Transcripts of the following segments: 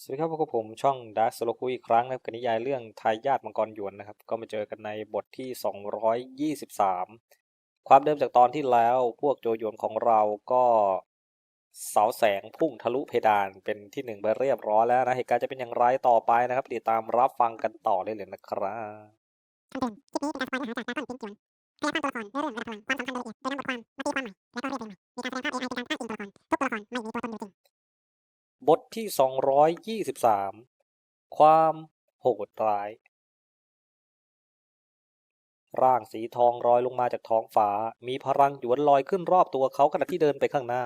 สวัสดีครับพบกับผมช่องดาร์ s โลคุยอีกครั้งนะครับกับนิยายเรื่องทายาทมังกรหยวนนะครับ ก็มาเจอกันในบทที่ 223 ความเดิมจากตอนที่แล้วพวกโจหยวนของเราก็เสาแสงพุ่งทะลุเพดานเป็นที่หนึ่งไปเรียบร้อยแล้วนะเหตุการณ์จะเป็นอย่างไรต่อไปนะครับติดตามรับฟังกันต่อได้เลยนะครับคำเตือนคลิปนี้เป็นการสปอยเนื้อหาจากดาราก้อนพิงค์จวนขยายความตัวละครเนื้อเรื่องระดับพลังความสำคัญรายละเอียดโดยนำบทความมาตีความใหม่และก็เรียบเรียงใหม่มีการแสดงภาพ AI เป็นการอ้างอิงตัวละครทุกตัวละครไม่มีตัวตนอยู่จริง บทที่ 223 ความโหดร้าย ร่างสีทองลอยลงมาจากท้องฟ้า มีพลังหยวนลอยขึ้นรอบตัวเขาขณะที่เดินไปข้างหน้า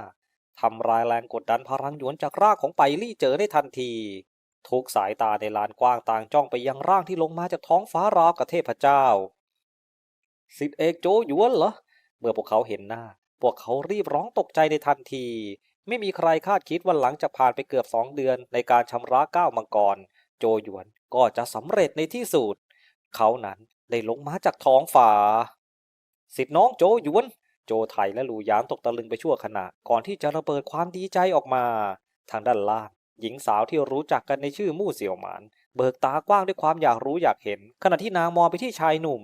ทำลายแรงกดดันพลังหยวนจากร่างของไปลี่เจอได้ทันที ทุกสายตาในลานกว้างต่างจ้องไปยังร่างที่ลงมาจากท้องฟ้าราวกับเทพเจ้า สิทธิเอกโจหยวนเหรอ เมื่อพวกเขาเห็นหน้า พวกเขารีบร้องตกใจในทันที ไม่มีใครคาดคิดว่าหลังจากผ่านไปเกือบสองเดือนในการชำระก้าวมังกร โจหยวนก็จะสำเร็จในที่สุดเขานั้นได้ลงมาจากท้องฟ้าสิทธิน้องโจหยวน โจไทยและหลูหยานตกตะลึงไปชั่วขณะ ก่อนที่จะระเบิดความดีใจออกมา ทางด้านล่าง หญิงสาวที่รู้จักกันในชื่อมู่เสี่ยวหมาน เบิกตากว้างด้วยความอยากรู้อยากเห็น ขณะที่นางมองไปที่ชายหนุ่ม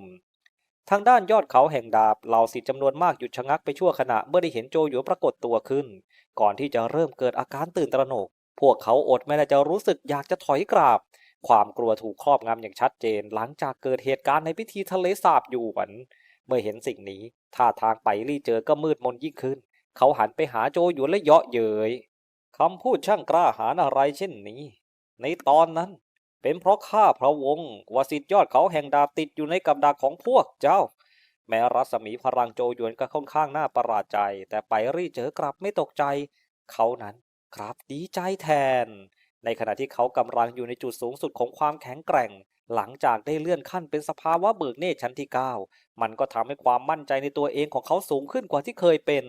ทางด้านยอดเขาแห่งดาบเหล่าศิษย์จำนวนมากหยุดชะงักไปชั่วขณะเมื่อได้เห็นโจหยวนปรากฏตัวขึ้น ก่อนที่จะเริ่มเกิดอาการตื่นตระหนก พวกเขาอดไม่ได้จะรู้สึกอยากจะถอยกราบ ความกลัวถูกครอบงำอย่างชัดเจน หลังจากเกิดเหตุการณ์ในพิธีทะเลสาบอยู่หวัน เมื่อเห็นสิ่งนี้ท่าทางไปรี่เจอก็มืดมนยิ่งขึ้น เขาหันไปหาโจหยวนและเยาะเย้ยคำพูดช่างกล้าหาญอะไรเช่นนี้ ในตอนนั้น เป็นเพราะข้าพระวงศ์วสิทธิยอดเขาแห่งดาบติดอยู่ในกับดักของพวกเจ้า แม้รัศมีพลังโจยวนก็ค่อนข้างน่าประหลาดใจ แต่ไปรี่เจอกลับไม่ตกใจ เขานั้นกลับดีใจแทน ในขณะที่เขากำลังอยู่ในจุดสูงสุดของความแข็งแกร่ง หลังจากได้เลื่อนขั้นเป็นสภาวะเบิกเนตรชั้นที่ 9 มันก็ทำให้ความมั่นใจในตัวเองของเขาสูงขึ้นกว่าที่เคยเป็น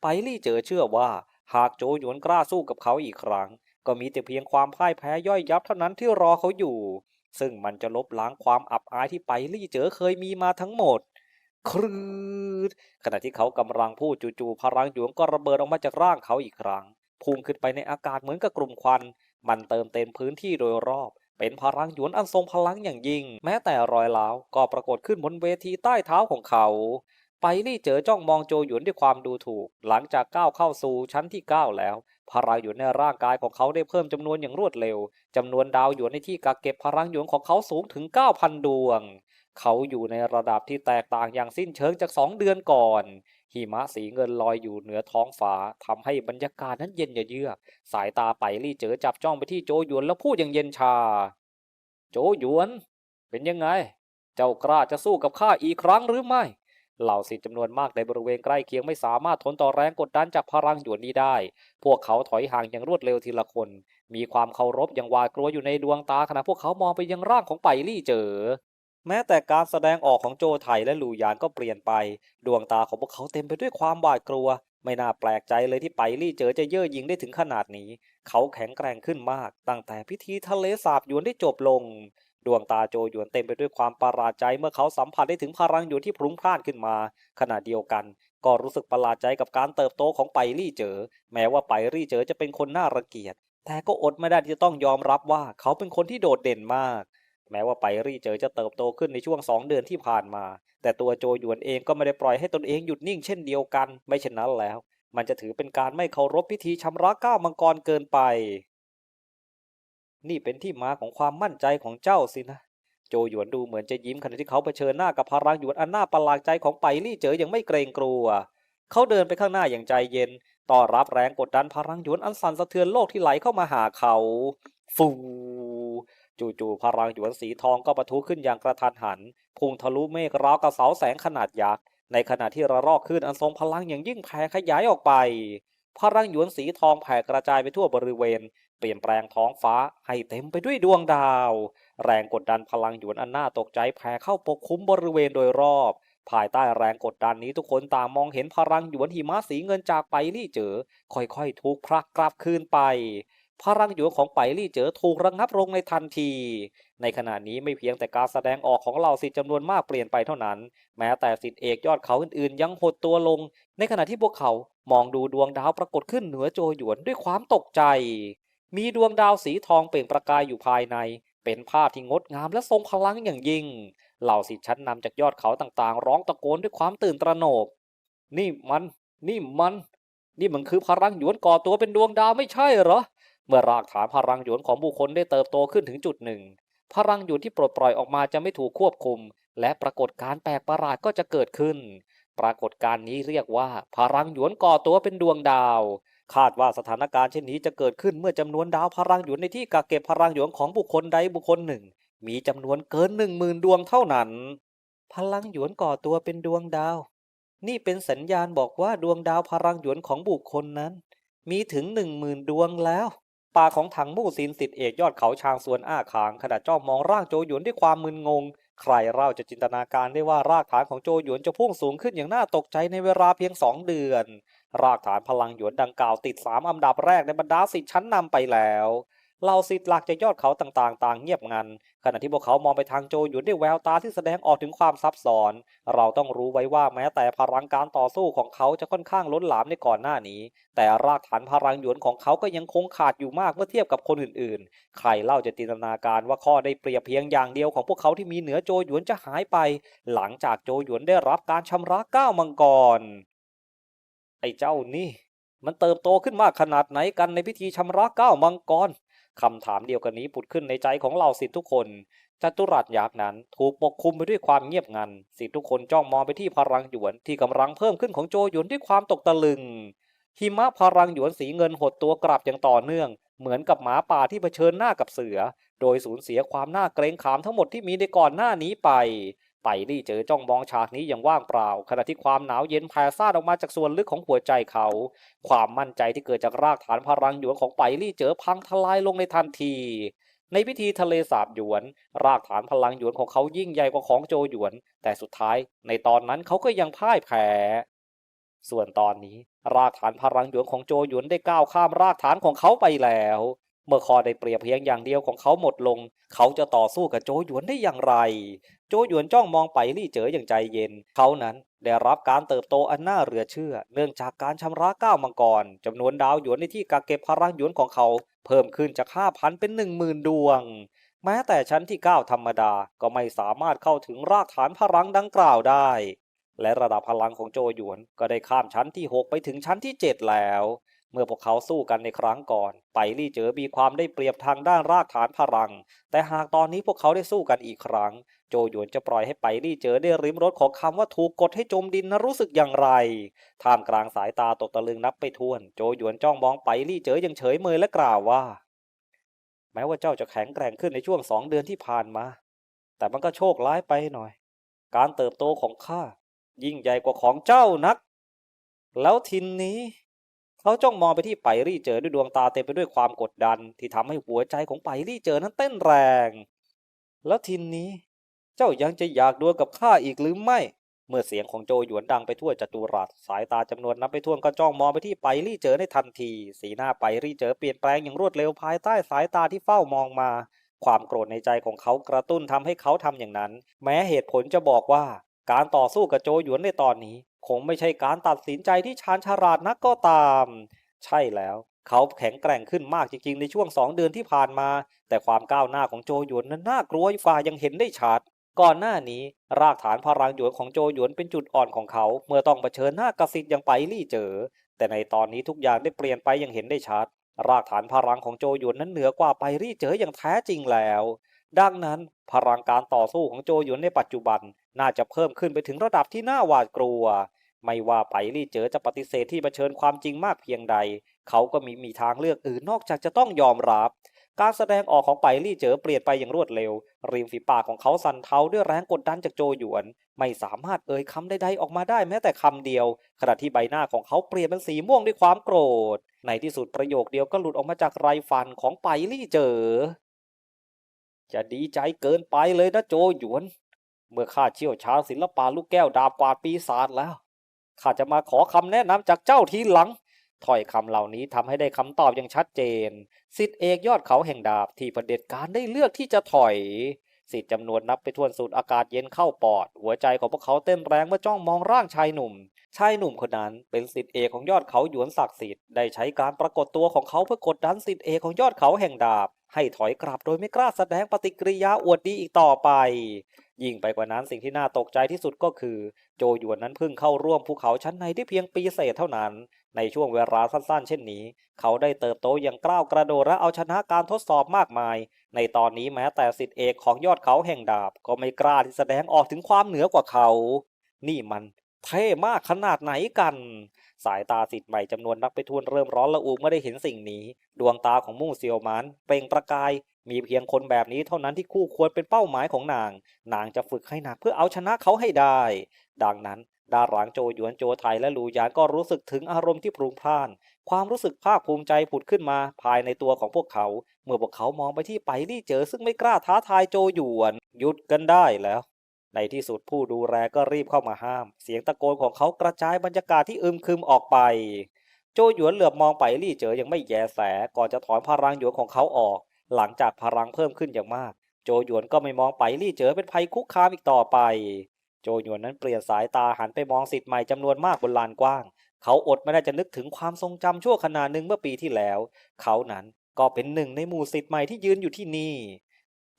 ไปรี่เจอเชื่อว่า หากโจยวนกล้าสู้กับเขาอีกครั้ง ก็มีแต่เพียงความพ่ายแพ้ย่อยยับเท่านั้นที่รอเขาอยู่ ซึ่งมันจะลบล้างความอับอายที่ไปรี่เจอเคยมีมาทั้งหมด ครืดขณะที่เขากำลังพูดจู่ๆพลังหยวงก็ระเบิดออกมาจากร่างเขาอีกครั้งพุ่งขึ้นไปในอากาศเหมือนกับกลุ่มควัน มันเติมเต็มพื้นที่โดยรอบ เป็นพลังหยวนอันทรงพลังอย่างยิ่ง แม้แต่รอยร้าวก็ปรากฏขึ้นบนเวทีใต้เท้าของเขา ไปนี่เจอจ้องมองโจหยวนด้วยความดูถูก หลังจากก้าวเข้าสู่ชั้นที่ 9 แล้ว พลังหยวนในร่างกายของเขาได้เพิ่มจำนวนอย่างรวดเร็วจำนวนดาวหยวนในที่กักเก็บพลังหยวนของเขาสูงถึง 9,000 ดวง เขาอยู่ในระดับที่แตกต่างอย่างสิ้นเชิงจากสองเดือนก่อน หิมะสีเงินลอยอยู่เหนือท้องฟ้าทำให้บรรยากาศนั้นเย็นเยือก สายตาไปลี่เจอจับจ้องไปที่โจหยวนแล้วพูดอย่างเย็นชา โจหยวน เป็นยังไง เจ้ากล้าจะสู้กับข้าอีกครั้งหรือไม่ เหล่าศิษย์จำนวนมากในบริเวณใกล้เคียงไม่สามารถทนต่อแรงกดดันจากพลังหยวนนี้ได้ พวกเขาถอยห่างอย่างรวดเร็วทีละคน มีความเคารพอย่างหวาดกลัวอยู่ในดวงตาขณะพวกเขามองไปยังร่างของไปลี่เจอ แม้แต่การแสดงออกของโจไถและหลูยานก็เปลี่ยนไป ดวงตาของพวกเขาเต็มไปด้วยความหวาดกลัว ไม่น่าแปลกใจเลยที่ไปลี่เจอจะเย่อหยิ่งได้ถึงขนาดนี้ เขาแข็งแกร่งขึ้นมาก ตั้งแต่พิธีทะเลสาบหยวนได้จบลง ดวงตาโจหยวนเต็มไปด้วยความประหลาดใจเมื่อเขาสัมผัสได้ถึงพลังหยวนที่พรุงพล่านขึ้นมา ขณะเดียวกัน ก็รู้สึกประหลาดใจกับการเติบโตของไปลี่เจอแม้ว่าไปลี่เจอจะเป็นคนน่ารังเกียจ แต่ก็อดไม่ได้ที่จะต้องยอมรับว่าเขาเป็นคนที่โดดเด่นมาก แม้ว่าไปรี่เจอจะเติบโตขึ้นในช่วงสองเดือนที่ผ่านมา แต่ตัวโจหยวนเองก็ไม่ได้ปล่อยให้ตนเองหยุดนิ่งเช่นเดียวกัน ไม่เช่นนั้นแล้ว มันจะถือเป็นการไม่เคารพพิธีชำระก้าวมังกรเกินไป นี่เป็นที่มาของความมั่นใจของเจ้าสินะ โจหยวนดูเหมือนจะยิ้มขณะที่เขาเผชิญหน้ากับพลังหยวนอันน่าประหลาดใจของไปลี่เจออย่างไม่เกรงกลัว เขาเดินไปข้างหน้าอย่างใจเย็นต้อรับแรงกดดันพลังหยวนอันสั่นสะเทือนโลกที่ไหลเข้ามาหาเขา ฟูจู่ๆพลังหยวนสีทองก็ปะทุขึ้นอย่างกระทันหัน พุ่งทะลุเมฆราวกับเสาแสงขนาดยักษ์ ในขณะที่ระลอกคลื่นอันทรงพลังอย่างยิ่งแผ่ขยายออกไปพลังหยวนสีทองแผ่กระจายไปทั่วบริเวณ เปลี่ยนแปลงท้องฟ้าให้เต็มไปด้วยดวงดาว แรงกดดันพลังหยวนอันน่าตกใจแผ่เข้าปกคลุมบริเวณโดยรอบ ภายใต้แรงกดดันนี้ทุกคนต่างมองเห็นพลังหยวนหิมะสีเงินจากไปลี่เจอ ค่อยๆ ถูกพลักกลับคืนไป พลังหยวนของไปลี่เจอถูกระงับลงในทันที ในขณะนี้ไม่เพียงแต่การแสดงออกของเหล่าศิษย์จำนวนมากเปลี่ยนไปเท่านั้น แม้แต่ศิษย์เอกยอดเขาอื่นๆ ยังหดตัวลง ในขณะที่พวกเขามองดูดวงดาวปรากฏขึ้นเหนือโจหยวนด้วยความตกใจ มีดวงดาวสีทองเปล่งประกายอยู่ภายใน เป็นภาพที่งดงามและทรงพลังอย่างยิ่ง เหล่าศิษย์ชั้นนำจากยอดเขาต่างๆ ร้องตะโกนด้วยความตื่นตระหนก นี่มัน นี่มัน นี่มันคือพลังหยวนก่อตัวเป็นดวงดาวไม่ใช่เหรอ เมื่อรากฐานพลังหยวนของบุคคลได้เติบโตขึ้นถึงจุดหนึ่ง พลังหยวนที่ปลดปล่อยออกมาจะไม่ถูกควบคุม และปรากฏการแปลกประหลาดก็จะเกิดขึ้น ปรากฏการณ์นี้เรียกว่า พลังหยวนก่อตัวเป็นดวงดาว คาดว่าสถานการณ์เช่นนี้จะเกิดขึ้นเมื่อจำนวนดาวพลังหยวนในที่กักเก็บพลังหยวนของบุคคลใดบุคคลหนึ่ง มีจำนวนเกินหนึ่งหมื่นดวงเท่านั้น พลังหยวนก่อตัวเป็นดวงดาว นี่เป็นสัญญาณบอกว่าดวงดาวพลังหยวนของบุคคลนั้น มีถึงหนึ่งหมื่นดวงแล้วปากของถังมู่ซินสิทธิเอกยอดเขาชางสวนอ้าขางขณะจ้องมองร่างโจหยวนด้วยความมึนงง ใครเล่าจะจินตนาการได้ว่ารากฐานของโจหยวนจะพุ่งสูงขึ้นอย่างน่าตกใจในเวลาเพียงสองเดือน รากฐานพลังหยวนดังกล่าวติดสามอันดับแรกในบรรดาสิทธิ์ชั้นนำไปแล้วเหล่าสิทธิ์หลักจากยอดเขาต่างๆ ต่างเงียบงัน ขณะที่พวกเขามองไปทางโจหยวนด้วยแววตาที่แสดงออกถึงความซับซ้อน เราต้องรู้ไว้ว่าแม้แต่พลังการต่อสู้ของเขาจะค่อนข้างล้นหลามในก่อนหน้านี้ แต่รากฐานพลังหยวนของเขาก็ยังคงขาดอยู่มากเมื่อเทียบกับคนอื่นๆ ใครเล่าจะจินตนาการว่าข้อได้เปรียบเพียงอย่างเดียวของพวกเขาที่มีเหนือโจหยวนจะหายไป หลังจากโจหยวนได้รับการชำระก้าวมังกร ไอ้เจ้านี่ มันเติบโตขึ้นมากขนาดไหนกันในพิธีชำระก้าวมังกรคำถามเดียวกันนี้ผุดขึ้นในใจของเหล่าศิษย์ทุกคนจัตุรัสยักษ์นั้นถูกปกคลุมไปด้วยความเงียบงันศิษย์ทุกคนจ้องมองไปที่พลังหยวนที่กำลังเพิ่มขึ้นของโจหยวนด้วยความตกตะลึง หิมะพลังหยวนสีเงินหดตัวกลับอย่างต่อเนื่อง เหมือนกับหมาป่าที่เผชิญหน้ากับเสือ โดยสูญเสียความน่าเกรงขามทั้งหมดที่มีในก่อนหน้านี้ไป ไปลี่เจอจ้องมองฉากนี้อย่างว่างเปล่า ขณะที่ความหนาวเย็นแผ่ซ่านออกมาจากส่วนลึกของหัวใจเขา ความมั่นใจที่เกิดจากรากฐานพลังหยวนของไปลี่เจอพังทลายลงในทันที ในพิธีทะเลสาบหยวน รากฐานพลังหยวนของเขายิ่งใหญ่กว่าของโจหยวน แต่สุดท้ายในตอนนั้นเขาก็ยังพ่ายแพ้ส่วนตอนนี้ รากฐานพลังหยวนของโจหยวนได้ก้าวข้ามรากฐานของเขาไปแล้ว เมื่อคอได้เปรียบเพียงอย่างเดียวของเขาหมดลง เขาจะต่อสู้กับโจหยวนได้อย่างไร โจหยวนจ้องมองไปลี่เจ๋ออย่างใจเย็น เขานั้นได้รับการเติบโตอันน่าเหลือเชื่อ เนื่องจากการชำระก้าวมังกรจำนวนดาวหยวนในที่กักเก็บพลังหยวนของเขา เพิ่มขึ้นจากห้าพันเป็นหนึ่งหมื่นดวง แม้แต่ชั้นที่ 9 ธรรมดาก็ไม่สามารถเข้าถึงรากฐานพลังดังกล่าวได้ และระดับพลังของโจหยวนก็ได้ข้ามชั้นที่ 6 ไปถึงชั้นที่ 7 แล้ว เมื่อพวกเขาสู้กันในครั้งก่อน ไปลี่เจอมีความได้เปรียบทางด้านรากฐานพลัง แต่หากตอนนี้พวกเขาได้สู้กันอีกครั้ง โจหยวนจะปล่อยให้ไปลี่เจอได้ริมรถของคำว่าถูกกดให้จมดินนะรู้สึกอย่างไร ท่ามกลางสายตาตกตะลึงนับไปทวน โจหยวนจ้องมองไปลี่เจออย่างเฉยเมยและกล่าวว่า แม้ว่าเจ้าจะแข็งแกร่งขึ้นในช่วงสองเดือนที่ผ่านมา แต่มันก็โชคร้ายไปหน่อย การเติบโตของข้ายิ่งใหญ่กว่าของเจ้านัก แล้วทินนี้ เขาจ้องมองไปที่ไปรี่เจอด้วยดวงตาเต็มไปด้วยความกดดัน ที่ทำให้หัวใจของไปรี่เจอนั้นเต้นแรง แล้วทินนี้ เจ้ายังจะอยากดวลกับข้าอีกหรือไม่ เมื่อเสียงของโจหยวนดังไปทั่วจัตุรัสสายตาจำนวนนับไปท่วงก็จ้องมองไปที่ไปรี่เจอในทันที สีหน้าไปรี่เจอเปลี่ยนแปลงอย่างรวดเร็วภายใต้สายตาที่เฝ้ามองมา ความโกรธในใจของเขากระตุ้นทำให้เขาทำอย่างนั้น แม้เหตุผลจะบอกว่าการต่อสู้กับโจหยวนในตอนนี้ คงไม่ใช่การตัดสินใจที่ชาญฉลาดนักก็ตาม ใช่แล้ว เขาแข็งแกร่งขึ้นมากจริงๆ ในช่วงสองเดือนที่ผ่านมา แต่ความก้าวหน้าของโจหยวนนั้นน่ากลัวฝ่ายังเห็นได้ชัดก่อนหน้านี้ รากฐานพลังหยวนของโจหยวนเป็นจุดอ่อนของเขา เมื่อต้องเผชิญหน้ากับสิทธิ์ย่างไปลี่เจอ แต่ในตอนนี้ทุกอย่างได้เปลี่ยนไปอย่างเห็นได้ชัด รากฐานพลังของโจหยวนนั้นเหนือกว่าไปรี่เจออย่างแท้จริงแล้ว ดังนั้นพลังการต่อสู้ของโจหยวนในปัจจุบัน น่าจะเพิ่มขึ้นไปถึงระดับที่น่าหวาดกลัว ไม่ว่าไปลี่เจอจะปฏิเสธที่เผชิญความจริงมากเพียงใด เขาก็มีมีทางเลือกอื่นนอกจากจะต้องยอมรับ การแสดงออกของไปลี่เจอเปลี่ยนไปอย่างรวดเร็ว ริมฝีปากของเขาสั่นเทาด้วยแรงกดดันจากโจหยวน ไม่สามารถเอ่ยคำใดๆออกมาได้แม้แต่คำเดียว ขณะที่ใบหน้าของเขาเปลี่ยนเป็นสีม่วงด้วยความโกรธ ในที่สุดประโยคเดียวก็หลุดออกมาจากไรฟันของไปลี่เจอจะดีใจเกินไปเลยนะโจหยวน เมื่อข้าเชี่ยวชาญศิลปะลูกแก้วดาบกวาดปีศาจแล้วข้าจะมาขอคำแนะนำจากเจ้าทีหลังถ้อยคำเหล่านี้ทำให้ได้คำตอบอย่างชัดเจนสิทธิเอกยอดเขาแห่งดาบที่เผด็จการได้เลือกที่จะถอยสิทธิ์จำนวนนับไปทวนสูดอากาศเย็นเข้าปอด หัวใจของพวกเขาเต้นแรงเมื่อจ้องมองร่างชายหนุ่ม ชายหนุ่มคนนั้นเป็นสิทธิเอกของยอดเขาหยวนศักดิ์สิทธิ์ได้ใช้การปรากฏตัวของเขาเพื่อกดดันสิทธิเอกของยอดเขาแห่งดาบ ให้ถอยกลับโดยไม่กล้าแสดงปฏิกิริยาอวดดีอีกต่อไป ยิ่งไปกว่านั้นสิ่งที่น่าตกใจที่สุดก็คือ โจหยวนนั้นเพิ่งเข้าร่วมภูเขาชั้นในได้เพียงปีเศษเท่านั้น ในช่วงเวลาสั้นๆ เช่นนี้ เขาได้เติบโตอย่างกล้าวกระโดดและเอาชนะการทดสอบมากมาย ในตอนนี้แม้แต่สิทธิเอกของยอดเขาแห่งดาบ ก็ไม่กล้าที่แสดงออกถึงความเหนือกว่าเขา นี่มันเท่มากขนาดไหนกัน สายตาสิทธิ์ใหม่จำนวนนักไปทวนเริ่มร้อนระอุเมื่อได้เห็นสิ่งนี้ ดวงตาของมู่เซียวมันเปล่งประกาย มีเพียงคนแบบนี้เท่านั้นที่คู่ควรเป็นเป้าหมายของนาง นางจะฝึกให้หนักเพื่อเอาชนะเขาให้ได้ ดังนั้นดาหลางโจหยวนโจไทยและหลูหยานก็รู้สึกถึงอารมณ์ที่พรุงพล่าน ความรู้สึกภาคภูมิใจผุดขึ้นมาภายในตัวของพวกเขา เมื่อพวกเขามองไปที่ไปลี่เจอซึ่งไม่กล้าท้าทายโจหยวนหยุดกันได้แล้ว ในที่สุดผู้ดูแลก็รีบเข้ามาห้าม เสียงตะโกนของเขากระจายบรรยากาศที่อึมครึมออกไป โจหยวนเหลือบมองไปลี่เจอยังไม่แยแสก่อนจะถอนพลังหยวนของเขาออก หลังจากพลังเพิ่มขึ้นอย่างมาก โจหยวนก็ไม่มองไปลี่เจอเป็นภัยคุกคามอีกต่อไป โจหยวนนั้นเปลี่ยนสายตาหันไปมองสิทธิ์ใหม่จำนวนมากบนลานกว้าง เขาอดไม่ได้จะนึกถึงความทรงจำชั่วขณะหนึ่งเมื่อปีที่แล้ว เขานั้นก็เป็นหนึ่งในหมู่สิทธิ์ใหม่ที่ยืนอยู่ที่นี่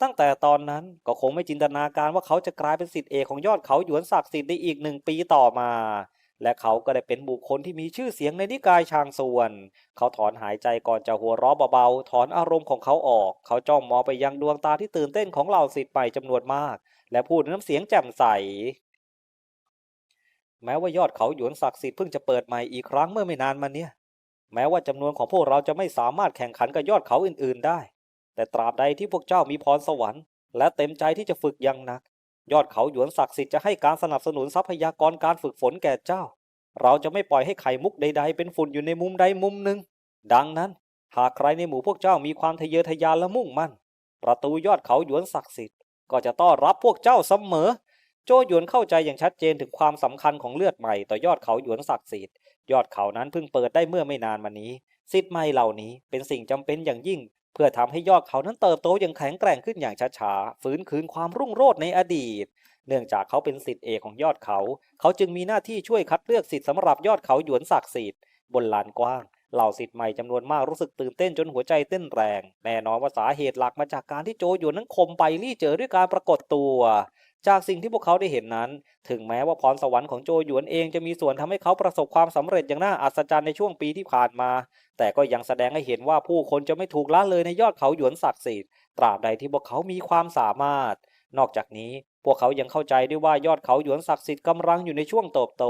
ตั้งแต่ตอนนั้นก็คงไม่จินตนาการว่าเขาจะกลายเป็นสิทธิเอกของยอดเขาหยวนศักดิ์สิทธิ์ในอีกหนึ่งปีต่อมา และเขาก็ได้เป็นบุคคลที่มีชื่อเสียงในนิกายชางส่วน เขาถอนหายใจก่อนจะหัวเราะเบาๆ ถอนอารมณ์ของเขาออก เขาจ้องมองไปยังดวงตาที่ตื่นเต้นของเหล่าสิทธิ์ใหม่จำนวนมาก และพูดด้วยน้ำเสียงแจ่มใส แม้ว่ายอดเขาหยวนศักดิ์สิทธิ์เพิ่งจะเปิดใหม่อีกครั้งเมื่อไม่นานมาเนี้ยแม้ว่าจำนวนของพวกเราจะไม่สามารถแข่งขันกับยอดเขาอื่นๆได้ แต่ตราบใดที่พวกเจ้ามีพรสวรรค์ และเต็มใจที่จะฝึกอย่างหนัก ยอดเขาหยวนศักดิ์สิทธิ์จะให้การสนับสนุนทรัพยากรการฝึกฝนแก่เจ้า เราจะไม่ปล่อยให้ไข่มุกใด ๆ เป็นฝุ่นอยู่ในมุมใดมุมหนึ่ง ดังนั้น หากใครในหมู่พวกเจ้ามีความทะเยอทะยานและมุ่งมั่น ประตูยอดเขาหยวนศักดิ์สิทธิ์ก็จะต้อนรับพวกเจ้าเสมอ โจหยวนเข้าใจอย่างชัดเจนถึงความสำคัญของเลือดใหม่ต่อยอดเขาหยวนศักดิ์สิทธิ์ยอดเขานั้นเพิ่งเปิดได้เมื่อไม่นานมานี้ สิทธิ์ใหม่เหล่านี้เป็นสิ่งจำเป็นอย่างยิ่ง เพื่อทำให้ยอดเขานั้นเติบโตอย่างแข็งแกร่งขึ้นอย่างช้าๆฟื้นคืนความรุ่งโรจน์ในอดีต เนื่องจากเขาเป็นสิทธิเอกของยอดเขา เขาจึงมีหน้าที่ช่วยคัดเลือกสิทธิสำหรับยอดเขาหยวนศักดิ์สิทธิ์บนลานกว้างเหล่าสิทธิ์ใหม่จำนวนมากรู้สึกตื่นเต้นจนหัวใจเต้นแรง แน่นอนว่าสาเหตุหลักมาจากการที่โจหยวนนั้นคมไปลี่เจอด้วยการปรากฏตัว จากสิ่งที่พวกเขาได้เห็นนั้น ถึงแม้ว่าพรสวรรค์ของโจหยวนเองจะมีส่วนทำให้เขาประสบความสำเร็จอย่างน่าอัศจรรย์ในช่วงปีที่ผ่านมา แต่ก็ยังแสดงให้เห็นว่าผู้คนจะไม่ถูกละเลยในยอดเขาหยวนศักดิ์สิทธิ์ตราบใดที่พวกเขามีความสามารถ นอกจากนี้ พวกเขายังเข้าใจด้วยว่ายอดเขาหยวนศักดิ์สิทธิ์กำลังอยู่ในช่วงเติบโต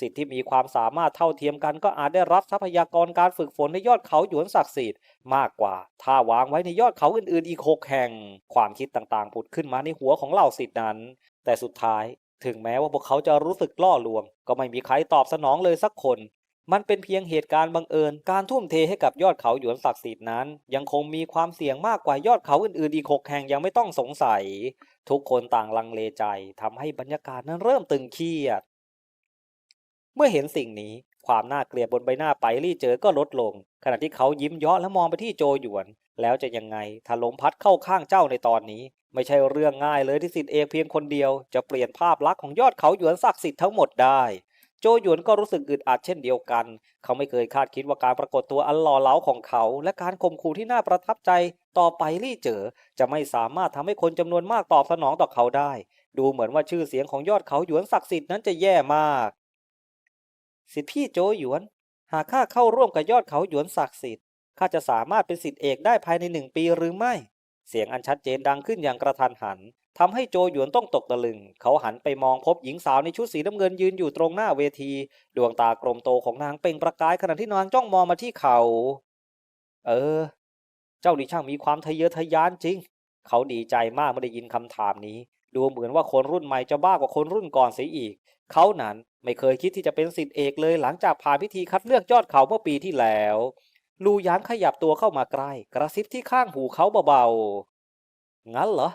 สิทธิ์ที่มีความสามารถเท่าเทียมกันก็อาจได้รับทรัพยากรการฝึกฝนในยอดเขาหยวนศักดิ์สิทธิ์มากกว่า ถ้าวางไว้ในยอดเขาอื่นๆอีกหกแห่ง ความคิดต่างๆผุดขึ้นมาในหัวของเหล่าสิทธิ์นั้น แต่สุดท้าย ถึงแม้ว่าพวกเขาจะรู้สึกล่อลวง ก็ไม่มีใครตอบสนองเลยสักคน มันเป็นเพียงเหตุการณ์บังเอิญ การทุ่มเทให้กับยอดเขาหยวนศักดิ์สิทธิ์นั้น ยังคงมีความเสี่ยงมากกว่ายอดเขาอื่นๆอีกหกแห่งยังไม่ต้องสงสัย ทุกคนต่างลังเลใจทำให้บรรยากาศนั้นเริ่มตึงเครียด เมื่อเห็นสิ่งนี้ความน่าเกลียดบนใบหน้าไปลี่เจอก็ลดลง ขณะที่เขายิ้มเยาะและมองไปที่โจหยวน แล้วจะยังไงถ้าลมพัดเข้าข้างเจ้าในตอนนี้ ไม่ใช่เรื่องง่ายเลยที่สิทธิเอกเพียงคนเดียว จะเปลี่ยนภาพลักษณ์ของยอดเขาหยวนศักดิ์สิทธิ์ทั้งหมดได้ โจหยวนก็รู้สึกอึดอัดเช่นเดียวกัน เขาไม่เคยคาดคิดว่าการปรากฏตัวอันหล่อเหลาของเขา และการข่มขู่ที่น่าประทับใจต่อไปลี่เจอจะไม่สามารถทำให้คนจำนวนมากตอบสนองต่อเขาได้ ดูเหมือนว่าชื่อเสียงของยอดเขาหยวนศักดิ์สิทธิ์นั้นจะแย่มาก สิทธิพี่โจหยวน หากข้าเข้าร่วมกับยอดเขาหยวนศักดิ์สิทธิ์ข้าจะสามารถเป็นสิทธิเอกได้ภายในหนึ่งปีหรือไม่ เสียงอันชัดเจนดังขึ้นอย่างกระทันหัน ทำให้โจหยวนต้องตกตะลึง เขาหันไปมองพบหญิงสาวในชุดสีน้ำเงินยืนอยู่ตรงหน้าเวที ดวงตากลมโตของนางเปล่งประกายขณะที่นางจ้องมองมาที่เขา เออ เจ้าดิช่างมีความทะเยอทะยานจริง เขาดีใจมากเมื่อได้ยินคำถามนี้ ดูเหมือนว่าคนรุ่นใหม่จะบ้ากว่าคนรุ่นก่อนเสียอีก เขานั้นไม่เคยคิดที่จะเป็นสิทธิเอกเลยหลังจากผ่านพิธีคัดเลือกยอดเขาเมื่อปีที่แล้ว ลูยานขยับตัวเข้ามาใกล้ กระซิบที่ข้างหูเขาเบาๆ งั้นเหรอ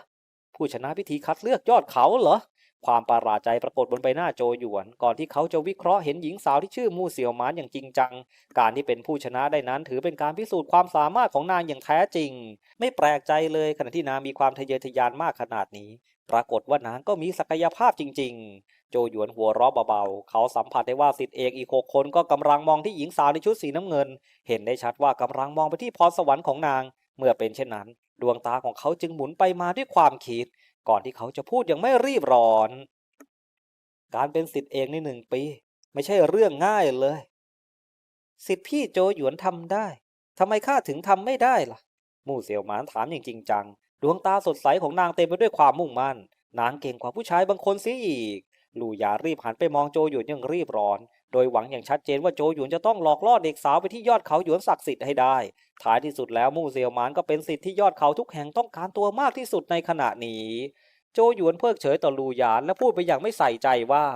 ผู้ชนะพิธีคัดเลือกยอดเขาเหรอ ความประหลาดใจปรากฏบนใบหน้าโจหยวน ก่อนที่เขาจะวิเคราะห์เห็นหญิงสาวที่ชื่อมู่เสี่ยวหมานอย่างจริงจัง การที่เป็นผู้ชนะได้นั้นถือเป็นการพิสูจน์ความสามารถของนางอย่างแท้จริง ไม่แปลกใจเลยขณะที่นางมีความทะเยอทะยานมากขนาดนี้ ปรากฏว่านางก็มีศักยภาพจริง ๆ โจหยวนหัวเราะเบาๆ เขาสัมผัสได้ว่าสิทธิเอกอีกหกคนก็กำลังมองที่หญิงสาวในชุดสีน้ำเงิน เห็นได้ชัดว่ากำลังมองไปที่พรสวรรค์ของนางเมื่อเป็นเช่นนั้น ดวงตาของเขาจึงหมุนไปมาด้วยความคิด ก่อนที่เขาจะพูดอย่างไม่รีบร้อน การเป็นสิทธิ์เอกในหนึ่งปี ไม่ใช่เรื่องง่ายเลย สิทธิ์พี่โจหยวนทำได้ทำไมข้าถึงทำไม่ได้ล่ะ มู่เสี่ยวหมานถามอย่างจริงจัง ดวงตาสดใสของนางเต็มไปด้วยความมุ่งมั่น นางเก่งกว่าผู้ชายบางคนเสียอีก ลู่หยารีบหันไปมองโจหยวนอย่างรีบร้อน โดยหวังอย่างชัดเจนว่าโจหยวนจะต้องหลอกล่อเด็กสาวไปที่ยอดเขาหยวนศักดิ์สิทธิ์ให้ได้ ท้ายที่สุดแล้วมู่เซียวหมานก็เป็นสิทธิ์ที่ยอดเขาทุกแห่งต้องการตัวมากที่สุดในขณะนี้ โจหยวนเพิกเฉยต่อลู่หยานและพูดไปอย่างไม่ใส่ใจว่า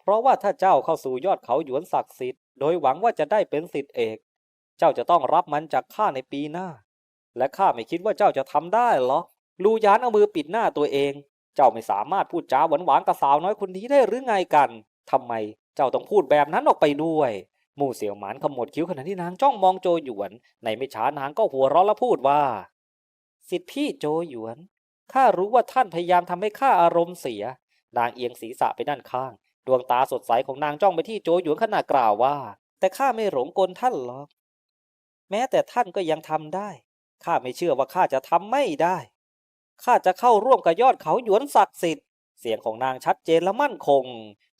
เพราะว่าถ้าเจ้าเข้าสู่ยอดเขาหยวนศักดิ์สิทธิ์โดยหวังว่าจะได้เป็นสิทธิ์เอก เจ้าจะต้องรับมันจากข้าในปีหน้า และข้าไม่คิดว่าเจ้าจะทำได้หรอกลูยานเอามือปิดหน้าตัวเอง เจ้าไม่สามารถพูดจาหวานๆกับสาวน้อยคนนี้ได้หรือไงกันทำไม เจ้าต้องพูดแบบนั้นออกไปด้วยหมู่เสี่ยวหมานขมวดคิ้วขณะที่นางจ้องมองโจหยวน ในไม่ช้านางก็หัวเราะและพูดว่า สิทธิพี่โจหยวนข้ารู้ว่าท่านพยายามทำให้ข้าอารมณ์เสีย นางเอียงศีรษะไปด้านข้าง ดวงตาสดใสของนางจ้องไปที่โจหยวนขณะกล่าวว่า แต่ข้าไม่หลงกลท่านหรอก แม้แต่ท่านก็ยังทำได้ข้าไม่เชื่อว่าข้าจะทำไม่ได้ข้าจะเข้าร่วมกับยอดเขาหยวนศักดิ์สิทธิ์เสียงของนางชัดเจนและมั่นคง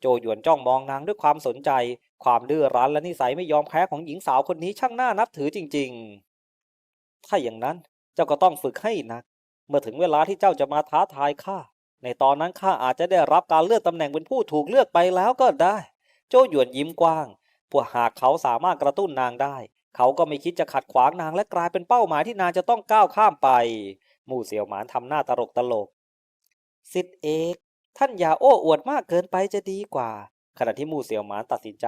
โจหยวนจ้องมองนางด้วยความสนใจ ความดื้อรั้นและนิสัยไม่ยอมแพ้ของหญิงสาวคนนี้ช่างน่านับถือจริง ๆ ถ้าอย่างนั้นเจ้าก็ต้องฝึกให้นัก เมื่อถึงเวลาที่เจ้าจะมาท้าทายข้า ในตอนนั้นข้าอาจจะได้รับการเลือนตำแหน่งเป็นผู้ถูกเลือกไปแล้วก็ได้ โจหยวนยิ้มกว้างพวกหากเขาสามารถกระตุ้นนางได้ เขาก็ไม่คิดจะขัดขวางนางและกลายเป็นเป้าหมายที่นางจะต้องก้าวข้ามไป หมู่เสี่ยวหมานทำหน้าตลกตลกสิทธิเอก ท่านอย่าโอ้อวดมากเกินไปจะดีกว่า ขณะที่หมู่เสี่ยวหมานตัดสินใจ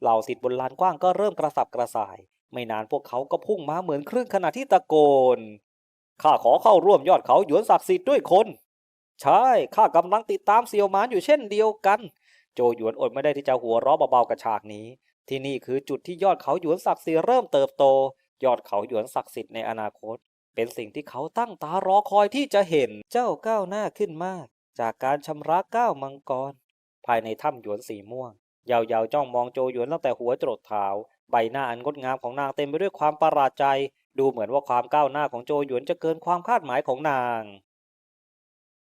เหล่าสิทธิ์บนลานกว้างก็เริ่มกระสับกระส่าย ไม่นานพวกเขาก็พุ่งมาเหมือนครึ่งขณะที่ตะโกน ข้าขอเข้าร่วมยอดเขาหยวนศักดิ์สิทธิ์ด้วยคน ใช่ ข้ากำลังติดตามเสี่ยวหมานอยู่เช่นเดียวกัน โจหยวนอดไม่ได้ที่จะหัวเราะเบาๆกับฉากนี้ ที่นี่คือจุดที่ยอดเขาหยวนศักดิ์สิทธิ์เริ่มเติบโต ยอดเขาหยวนศักดิ์สิทธิ์ในอนาคต เป็นสิ่งที่เขาตั้งตารอคอยที่จะเห็น เจ้าก้าวหน้าขึ้นมาก จากการชำระก้าวมังกร ภายในถ้ำหยวนสีม่วง ยาวๆจ้องมองโจหยวนตั้งแต่หัวจรดเท้าใบหน้าอันงดงามของนางเต็มไปด้วยความประหลาดใจ ดูเหมือนว่าความก้าวหน้าของโจหยวนจะเกินความคาดหมายของนาง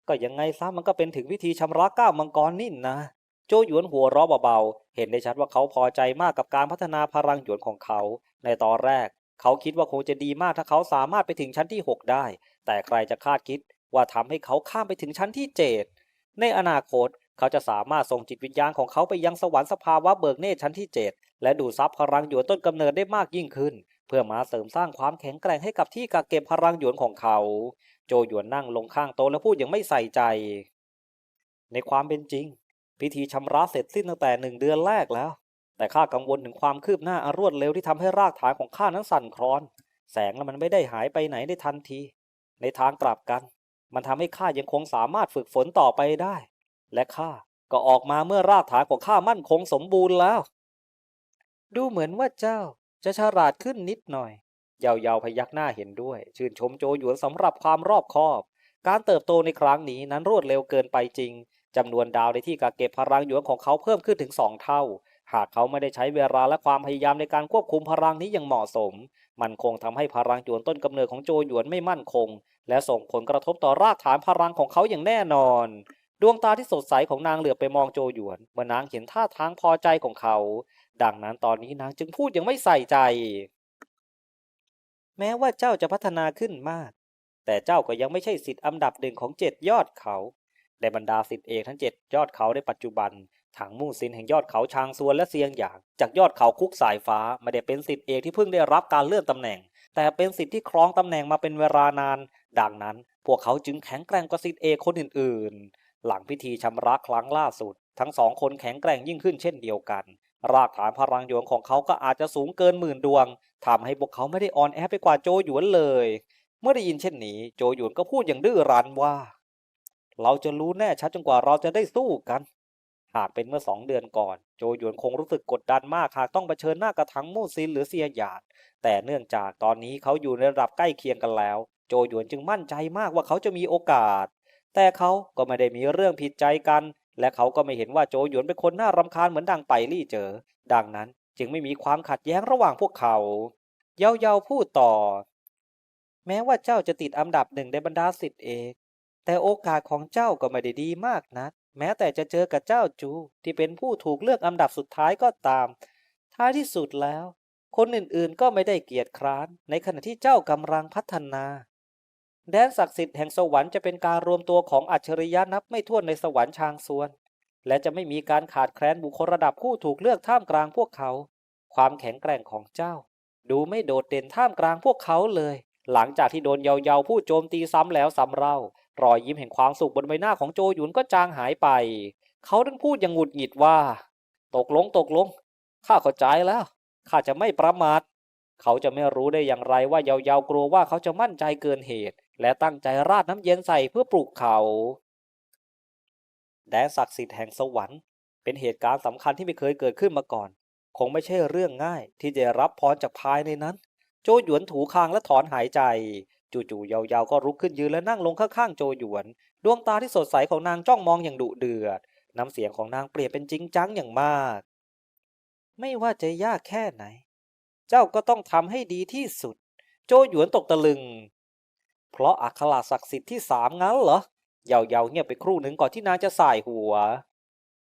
ก็ยังไงซะมันก็เป็นถึงวิธีชำระก้าวมังกรนี่นะ โจหยวนหัวเราะเบาๆ เห็นได้ชัดว่าเขาพอใจมากกับการพัฒนาพลังหยวนของเขา ในตอนแรก เขาคิดว่าคงจะดีมากถ้าเขาสามารถไปถึงชั้นที่ 6 ได้ แต่ใครจะคาดคิด ว่าทำให้เขาข้ามไปถึงชั้นที่ 7 ในอนาคตเขาจะสามารถส่งจิตวิญญาณของเขาไปยังสวรรค์สภาวะเบิกเนตรชั้นที่ 7 และดูดซับพลังหยวนต้นกำเนิดได้มากยิ่งขึ้น เพื่อมาเสริมสร้างความแข็งแกร่งให้กับที่กักเก็บพลังหยวนของเขา โจหยวนนั่งลงข้างโต๊ะและพูดอย่างไม่ใส่ใจ ในความเป็นจริง พิธีชำระเสร็จสิ้นตั้งแต่หนึ่งเดือนแรกแล้ว แต่ข้ากังวลถึงความคืบหน้าอันรวดเร็วที่ทำให้รากฐานของข้านั้นสั่นคลอน แสงแล้วมันไม่ได้หายไปไหนในทันที ในทางกลับกัน มันทำให้ข้ายังคงสามารถฝึกฝนต่อไปได้ และข้าก็ออกมาเมื่อรากฐานของข้ามั่นคงสมบูรณ์แล้ว ดูเหมือนว่าเจ้าจะฉลาดขึ้นนิดหน่อยเยาวๆพยักหน้าเห็นด้วย ชื่นชมโจหยวนสำหรับความรอบคอบ การเติบโตในครั้งนี้นั้นรวดเร็วเกินไปจริงจำนวนดาวในที่กักเก็บพลังหยวนของเขาเพิ่มขึ้นถึงสองเท่า หากเขาไม่ได้ใช้เวลาและความพยายามในการควบคุมพลังนี้อย่างเหมาะสม มันคงทำให้พลังหยวนต้นกำเนิดของโจหยวนไม่มั่นคง และส่งผลกระทบต่อรากฐานพลังของเขาอย่างแน่นอน ดวงตาที่สดใสของนางเหลือบไปมองโจหยวนเมื่อนางเห็นท่าทางพอใจของเขา ดังนั้นตอนนี้นางจึงพูดอย่างไม่ใส่ใจ แม้ว่าเจ้าจะพัฒนาขึ้นมาก แต่เจ้าก็ยังไม่ใช่สิทธิ์อันดับหนึ่งของเจ็ดยอดเขาในบรรดาสิทธิเอกทั้งเจ็ดยอดเขาในปัจจุบัน ถังมู่ซินแห่งยอดเขาชางซวนและเซียงหยางจากยอดเขาคุกสายฟ้าไม่ได้เป็นสิทธิเอกที่เพิ่งได้รับการเลื่อนตำแหน่ง แต่เป็นสิทธิที่ครองตำแหน่งมาเป็นเวลานาน ดังนั้น พวกเขาจึงแข็งแกร่งกว่าสิทธิเอกคนอื่นๆ หลังพิธีชำระครั้งล่าสุด ทั้งสองคนแข็งแกร่งยิ่งขึ้นเช่นเดียวกัน รากฐานพลังหยวนของเขาก็อาจจะสูงเกินหมื่นดวงทำให้พวกเขาไม่ได้อ่อนแอไปกว่าโจหยวนเลย เมื่อได้ยินเช่นนี้ โจหยวนก็พูดอย่างดื้อรั้นว่า เราจะรู้แน่ชัดจนกว่าเราจะได้สู้กัน หากเป็นเมื่อสองเดือนก่อน โจหยวนคงรู้สึกกดดันมากหากต้องเผชิญหน้ากับทั้งมู่ซินหรือเซียหยาดแต่เนื่องจากตอนนี้เขาอยู่ในระดับใกล้เคียงกันแล้ว โจหยวนจึงมั่นใจมากว่าเขาจะมีโอกาส แต่เขาก็ไม่ได้มีเรื่องผิดใจกัน และเขาก็ไม่เห็นว่าโจหยวนเป็นคนน่ารำคาญเหมือนดังไปลี่เจอ ดังนั้นจึงไม่มีความขัดแย้งระหว่างพวกเขา เยาเยาพูดต่อ แม้ว่าเจ้าจะติดอันดับหนึ่งในบรรดาสิทธิเอกแต่โอกาสของเจ้าก็ไม่ได้ดีมากนัก แม้แต่จะเจอกับเจ้าจูที่เป็นผู้ถูกเลือกอันดับสุดท้ายก็ตาม ท้ายที่สุดแล้ว คนอื่นๆก็ไม่ได้เกียจคร้าน ในขณะที่เจ้ากำลังพัฒนา แดนศักดิ์สิทธิ์แห่งสวรรค์จะเป็นการรวมตัวของอัจฉริยะนับไม่ถ้วนในสวรรค์ชางซวน และจะไม่มีการขาดแคลนบุคคลระดับผู้ถูกเลือกท่ามกลางพวกเขา ความแข็งแกร่งของเจ้า ดูไม่โดดเด่นท่ามกลางพวกเขาเลย หลังจากที่โดนเยาเยาๆผู้โจมตีซ้ำแล้วซ้ำเล่า รอยยิ้มแห่งความสุขบนใบหน้าของโจหยุนก็จางหายไป เขาดันพูดอย่างหงุดหงิดว่า ตกลงตกลง ข้าเข้าใจแล้ว ข้าจะไม่ประมาท เขาจะไม่รู้ได้อย่างไรว่าเยาเยาๆกลัวว่าเขาจะมั่นใจเกินเหตุ และตั้งใจราดน้ำเย็นใส่เพื่อปลุกเขา แดนศักดิ์สิทธิ์แห่งสวรรค์ เป็นเหตุการณ์สำคัญที่ไม่เคยเกิดขึ้นมาก่อน คงไม่ใช่เรื่องง่ายที่จะรับพรจากภายในนั้น โจหยวนถูคางและถอนหายใจ จู่ๆเยาๆก็ลุกขึ้นยืนและนั่งลงข้างๆโจหยวน ดวงตาที่สดใสของนางจ้องมองอย่างดุเดือด น้ำเสียงของนางเปลี่ยนเป็นจริงจังอย่างมาก ไม่ว่าจะยากแค่ไหน เจ้าก็ต้องทำให้ดีที่สุด โจหยวนตกตะลึง เพราะอัคราศักดิ์สิทธิ์ที่สามงั้นเหรอเยาๆเงียบไปครู่หนึ่งก่อนที่นางจะสายหัว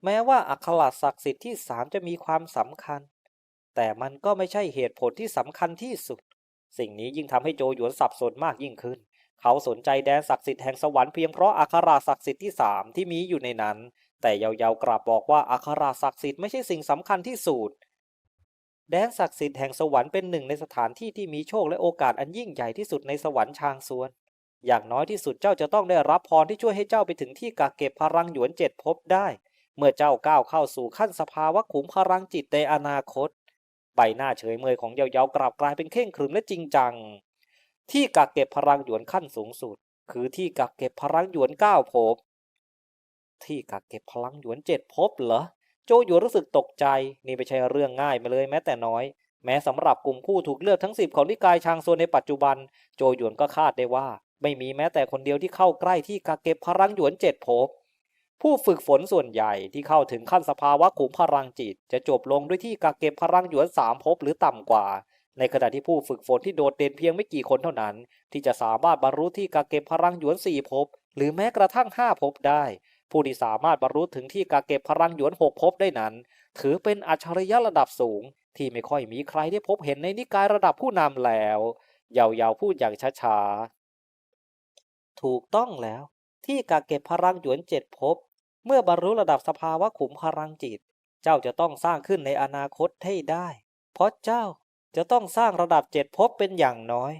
แม้ว่าอัคราศักดิ์สิทธิ์ที่สามจะมีความสำคัญ แต่มันก็ไม่ใช่เหตุผลที่สำคัญที่สุด สิ่งนี้ยิ่งทำให้โจหยวนสับสนมากยิ่งขึ้น เขาสนใจแดนศักดิ์สิทธิ์แห่งสวรรค์เพียงเพราะอัคราศักดิ์สิทธิ์ที่สามที่มีอยู่ในนั้น แต่เยาๆกลับบอกว่าอัคราศักดิ์สิทธิ์ไม่ใช่สิ่งสำคัญที่สุดแดนศักดิ์สิทธิ์แห่งสวรรค์เป็นหนึ่งในสถานที่ที่มีโชคและโอกาสอันยิ่งใหญ่ที่สุดในสวรรค์ชางซวน อย่างน้อยที่สุดเจ้าจะต้องได้รับพรที่ช่วยให้เจ้าไปถึงที่กักเก็บพลังหยวนเจ็ดภพได้ เมื่อเจ้าก้าวเข้าสู่ขั้นสภาวะขุมพลังจิตในอนาคต บหน้าเฉยเมยของเยาๆกลับกลายเป็นเข่งขรึมและจริงจัง ที่กักเก็บพลังหยวนขั้นสูงสุด คือที่กักเก็บพลังหยวนเก้าภพที่กักเก็บพลังหยวนเจ็ดภพเหรอโจหยวนรู้สึกตกใจนี่ไม่ใช่เรื่องง่ายมาเลยแม้แต่น้อย แม้สำหรับกลุ่มผู้ถูกเลือกทั้งสิบของนิกายชางโซนในปัจจุบัน โจหยวนก็คาดได้ว่า ไม่มีแม้แต่คนเดียวที่เข้าใกล้ที่กักเก็บพลังหยวนเจ็ดภพ ผู้ฝึกฝนส่วนใหญ่ที่เข้าถึงขั้นสภาวะขุมพลังจิต จะจบลงด้วยที่กักเก็บพลังหยวนสามภพหรือต่ำกว่า ในขณะที่ผู้ฝึกฝนที่โดดเด่นเพียงไม่กี่คนเท่านั้น ที่จะสามารถบรรลุที่กักเก็บพลังหยวนสี่ภพหรือแม้กระทั่งห้าภพได้ ผู้ที่สามารถบรรลุถึงที่กักเก็บพลังหยวนหกภพได้นั้น ถือเป็นอัจฉริยะระดับสูง ที่ไม่ค่อยมีใครได้พบเห็นในนิกายระดับผู้นำแล้วเยาวๆพูดอย่างช้าๆถูกต้องแล้ว ที่กักเก็บพลังหยวนเจ็ดภพ เมื่อบรรลุระดับสภาวะขุมพลังจิต เจ้าจะต้องสร้างขึ้นในอนาคตให้ได้ เพราะเจ้าจะต้องสร้างระดับเจ็ดภพเป็นอย่างน้อย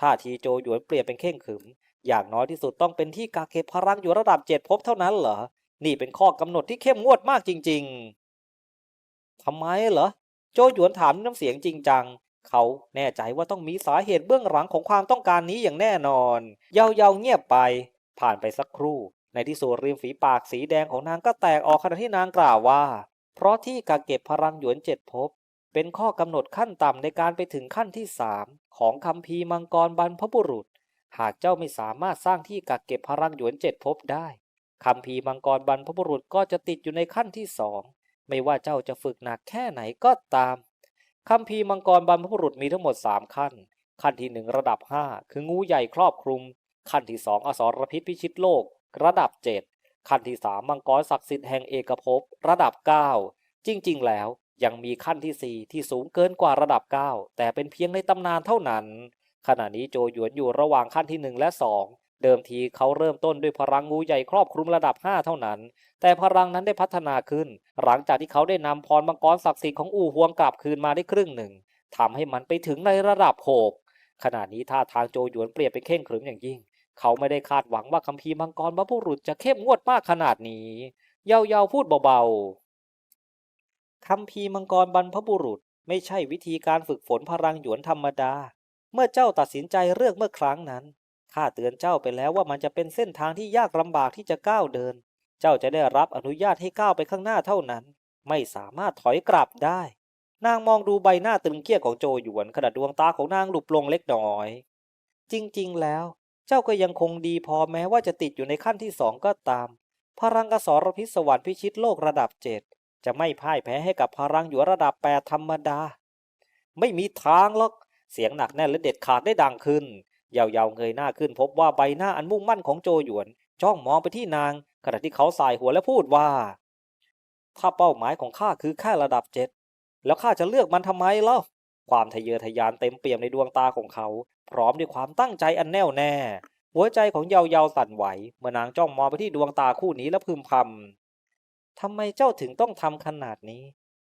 ท่าทีโจหยวนเปลี่ยนเป็นเข่งขึม อย่างน้อยที่สุดต้องเป็นที่กักเก็บพลังอยู่ระดับเจ็ดภพเท่านั้นเหรอ นี่เป็นข้อกำหนดที่เข้มงวดมากจริง ๆทำไมเหรอ โจหยวนถามด้วยน้ำเสียงจริงจัง เขาแน่ใจว่าต้องมีสาเหตุเบื้องหลังของความต้องการนี้อย่างแน่นอน เยาเยาเงียบไป ผ่านไปสักครู่ ในที่สุดริมฝีปากสีแดงของนางก็แตกออกขณะที่นางกล่าวว่า เพราะที่กักเก็บพลังหยวนเจ็ดภพเป็นข้อกำหนดขั้นต่ำในการไปถึงขั้นที่สามของคัมภีร์มังกรบรรพบุรุษ หากเจ้าไม่สามารถสร้างที่กักเก็บพลังหยวนเจ็ดภพได้คัมภีร์มังกรบรรพบุรุษก็จะติดอยู่ในขั้นที่สองไม่ว่าเจ้าจะฝึกหนักแค่ไหนก็ตามคัมภีร์มังกรบรรพบุรุษมีทั้งหมดสามขั้น ขั้นที่หนึ่งระดับห้าคืองูใหญ่ครอบคลุม ขั้นที่สองอสรพิษพิชิตโลก ระดับเจ็ดขั้นที่สามมังกรศักดิ์สิทธิ์แห่งเอกภพระดับเก้าจริงๆ แล้วยังมีขั้นที่สี่ที่สูงเกินกว่าระดับเก้าแต่เป็นเพียงในตำนานเท่านั้น ขณะนี้โจหยวนอยู่ระหว่างขั้นที่หนึ่งและสองเดิมทีเขาเริ่มต้นด้วยพลังงูใหญ่ครอบคลุมระดับห้าเท่านั้น แต่พลังนั้นได้พัฒนาขึ้น หลังจากที่เขาได้นำพรมังกรศักดิ์สิทธิ์ของอู่ฮวงกลับคืนมาได้ครึ่งหนึ่งทำให้มันไปถึงในระดับหกขณะนี้ท่าทางโจหยวนเปลี่ยนเป็นเข่งขรึมอย่างยิ่ง เขาไม่ได้คาดหวังว่าคัมภีร์มังกรบรรพบุรุษจะเข้มงวดมากขนาดนี้ เยาๆพูดเบาๆคัมภีร์มังกรบรรพบุรุษไม่ใช่วิธีการฝึกฝนพลังหยวนธรรมดา เมื่อเจ้าตัดสินใจเลือกเมื่อครั้งนั้นข้าเตือนเจ้าไปแล้วว่ามันจะเป็นเส้นทางที่ยากลำบากที่จะก้าวเดิน เจ้าจะได้รับอนุญาตให้ก้าวไปข้างหน้าเท่านั้น ไม่สามารถถอยกลับได้ นางมองดูใบหน้าตึงเครียดของโจหยวนขณะดวงตาของนางหลุบลงเล็กน้อย จริงๆ แล้ว เจ้าก็ยังคงดีพอแม้ว่าจะติดอยู่ในขั้นที่สองก็ตาม พลังกสรพิษสวรรค์พิชิตโลกระดับเจ็ดจะไม่พ่ายแพ้ให้กับพลังหยวนระดับแปดธรรมดา ไม่มีทางหรอก เสียงหนักแน่นและเด็ดขาดได้ดังขึ้นเยาวๆเงยหน้าขึ้นพบว่าใบหน้าอันมุ่งมั่นของโจหยวน จ้องมองไปที่นาง ขณะที่เขาสายหัวและพูดว่า ถ้าเป้าหมายของข้าคือแค่ระดับเจ็ดแล้วข้าจะเลือกมันทำไมเล่า ความทะเยอทะยานเต็มเปี่ยมในดวงตาของเขา พร้อมด้วยความตั้งใจอันแน่วแน่ หัวใจของเยาวๆสั่นไหว เมื่อนางจ้องมองไปที่ดวงตาคู่นี้แล้วพึมพำทำไมเจ้าถึงต้องทำขนาดนี้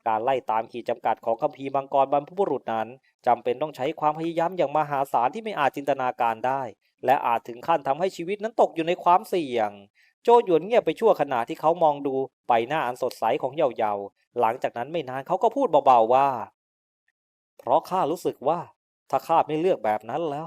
การไล่ตามขีดจำกัดของคัมภีร์มังกรบรรพบุรุษนั้นจำเป็นต้องใช้ความพยายามอย่างมหาศาลที่ไม่อาจจินตนาการได้ และอาจถึงขั้นทำให้ชีวิตนั้นตกอยู่ในความเสี่ยงโจหยวนเงียบไปชั่วขณะที่เขามองดูใบหน้าอันสดใสของเยาวๆหลังจากนั้นไม่นานเขาก็พูดเบาๆว่า เพราะข้ารู้สึกว่าถ้าข้าไม่เลือกแบบนั้นแล้ว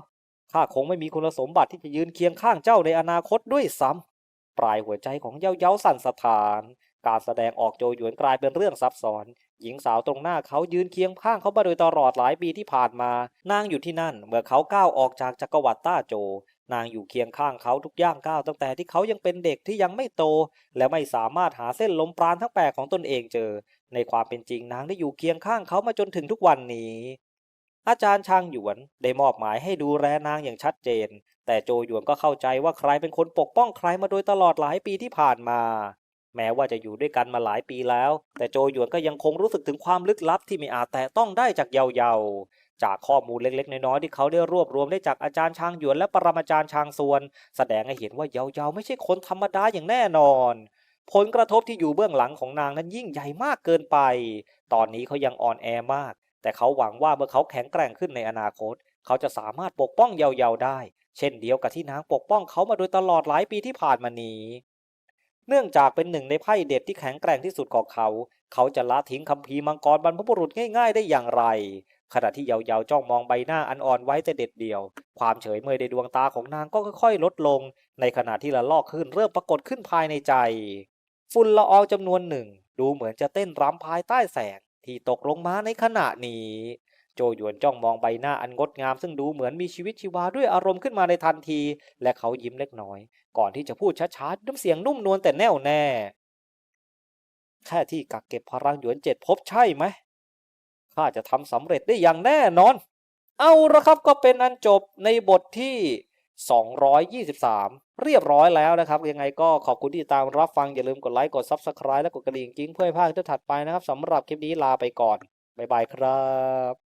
ข้าคงไม่มีคุณสมบัติที่จะยืนเคียงข้างเจ้าในอนาคตด้วยซ้ำปลายหัวใจของเย้าเย้าสั่นสะท้าน การแสดงออกโจหยวนกลายเป็นเรื่องซับซ้อน หญิงสาวตรงหน้าเขายืนเคียงข้างเขามาโดยตลอดหลายปีที่ผ่านมา นั่งอยู่ที่นั่น เมื่อเขาก้าวออกจากจักรวรรดิต้าโจ นางอยู่เคียงข้างเขาทุกย่างก้าวตั้งแต่ที่เขายังเป็นเด็กที่ยังไม่โต และไม่สามารถหาเส้นลมปราณทั้งแปดของตนเองเจอ ในความเป็นจริงนางได้อยู่เคียงข้างเขามาจนถึงทุกวันนี้ อาจารย์ชางหยวนได้มอบหมายให้ดูแลนางอย่างชัดเจน แต่โจหยวนก็เข้าใจว่าใครเป็นคนปกป้องใครมาโดยตลอดหลายปีที่ผ่านมา แม้ว่าจะอยู่ด้วยกันมาหลายปีแล้ว แต่โจหยวนก็ยังคงรู้สึกถึงความลึกลับที่ไม่อาจแตะต้องได้จากเยาๆ จากข้อมูลเล็กๆ น้อยๆที่เขาได้รวบรวมได้จากอาจารย์ชางหยวนและปรมาจารย์ชางซวน แสดงให้เห็นว่าเยาๆไม่ใช่คนธรรมดาอย่างแน่นอน ผลกระทบที่อยู่เบื้องหลังของนางนั้นยิ่งใหญ่มากเกินไป ตอนนี้เขายังอ่อนแอมาก แต่เขาหวังว่าเมื่อเขาแข็งแกร่งขึ้นในอนาคต เขาจะสามารถปกป้องเยาๆได้ เช่นเดียวกับที่นางปกป้องเขามาโดยตลอดหลายปีที่ผ่านมานี้ เนื่องจากเป็นหนึ่งในไพ่เด็ดที่แข็งแกร่งที่สุดของเขา เขาจะละทิ้งคัมภีมังกรบรรพบุรุษง่าย ๆ ได้อย่างไร ขณะที่เยาวๆจ้องมองใบหน้าอันอ่อนไว้แต่เด็ดเดียว ความเฉยเมยในดวงตาของนางก็ค่อยๆ ลดลง ในขณะที่ละลอกขึ้นเริ่มปรากฏขึ้นภายในใจ ฝุ่นละอองจำนวนหนึ่ง ดูเหมือนจะเต้นรำภายใต้แสงที่ตกลงมาในขณะนี้ โจหยวนจ้องมองใบหน้าอันงดงามซึ่งดูเหมือนมีชีวิตชีวาด้วยอารมณ์ขึ้นมาในทันที และเขายิ้มเล็กน้อย ก่อนที่จะพูดช้าๆด้วยเสียงนุ่มนวลแต่แน่วแน่ แค่ที่กักเก็บพลังหยวนเจ็ดภพใช่ไหมข้าจะทำสำเร็จได้อย่างแน่นอน เอาละครับก็เป็นอันจบในบทที่ 223 เรียบร้อยแล้วนะครับ ยังไงก็ขอบคุณที่ติดตามรับฟังอย่าลืมกดไลค์กด Subscribe และกดกระดิ่งกิ้งเพื่อให้พลาดคลิปถัดไปนะครับสำหรับคลิปนี้ลาไปก่อนบ๊ายบายครับ